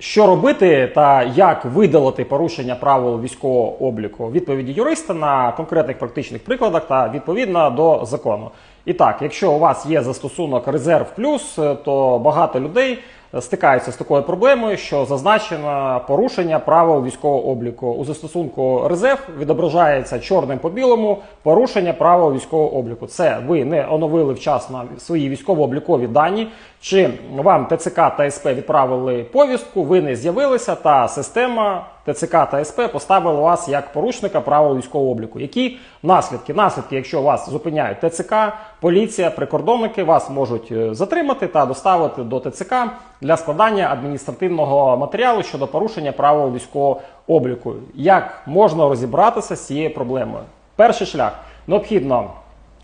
Що робити та як видалити порушення правил військового обліку? Відповіді юриста на конкретних практичних прикладах та відповідно до закону. І так, якщо у вас є застосунок Резерв Плюс, е, то багато людей стикаються з такою проблемою, що зазначено порушення правил військового обліку. У застосунку Резерв відображається чорним по білому порушення правил військового обліку. Це ви не оновили вчасно свої військово-облікові дані, чи вам ТЦК та СП відправили повістку, ви не з'явилися, та система ТЦК та СП поставила вас як порушника правил військового обліку. Які наслідки? Наслідки, якщо вас зупиняють ТЦК, поліція, прикордонники, вас можуть е, затримати та доставити до ТЦК для складання адміністративного матеріалу щодо порушення правил військового обліку. Як можна розібратися з цією проблемою? Перший шлях необхідно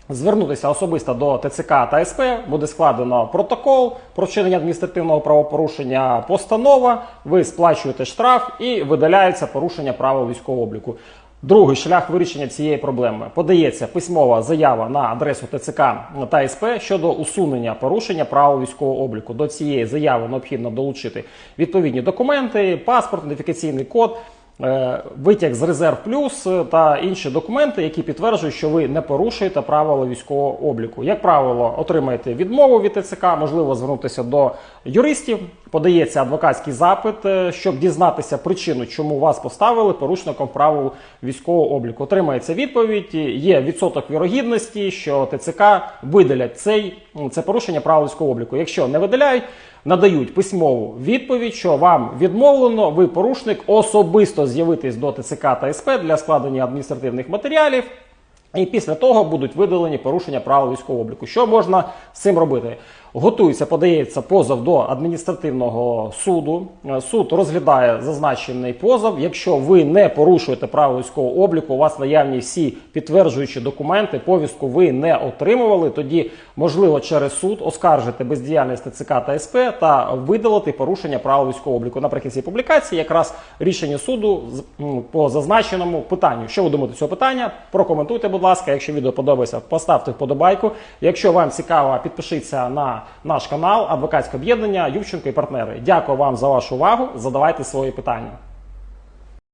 звернутися особисто до ТЦК та СП, буде складено протокол про вчинення адміністративного правопорушення, постанова, ви сплачуєте штраф і видаляється порушення правил військового обліку. Другий шлях вирішення цієї проблеми подається письмова заява на адресу ТЦК та СП щодо усунення порушення правил військового обліку. До цієї заяви необхідно долучити відповідні документи, паспорт, ідентифікаційний код. Е, Витяг з резерв плюс е, та інші документи, які підтверджують, що ви не порушуєте правила військового обліку. Як правило, отримаєте відмову від ТЦК, можливо звернутися до юристів. Подається адвокатський запит, е, щоб дізнатися причину, чому вас поставили порушником правил військового обліку. Отримається відповідь. Є відсоток вірогідності, що ТЦК видалять цей це порушення правил військового обліку. Якщо не видаляють, надають письмову відповідь, що вам відмовлено, ви порушник особисто з'явитись до ТЦК та СП для складення адміністративних матеріалів. І після того будуть видалені порушення правил військового обліку. Що можна з цим робити? Готується, подається позов до адміністративного суду. Е, Суд розглядає зазначений позов. Якщо ви не порушуєте правила військового обліку, у вас наявні всі підтверджуючі документи, повістку ви не отримували. Тоді можливо через суд оскаржити бездіяльність ТЦК та СП та видалити порушення правил військового обліку. Наприкінці публікації якраз рішення суду по зазначеному питанню. Що ви думаєте цього питання? Прокоментуйте, будь ласка. Якщо відео подобається, поставте вподобайку. Якщо вам цікаво, підпишіться на наш канал Адвокатське об'єднання Ювченко і партнери. Дякую вам за вашу увагу. Задавайте свої питання.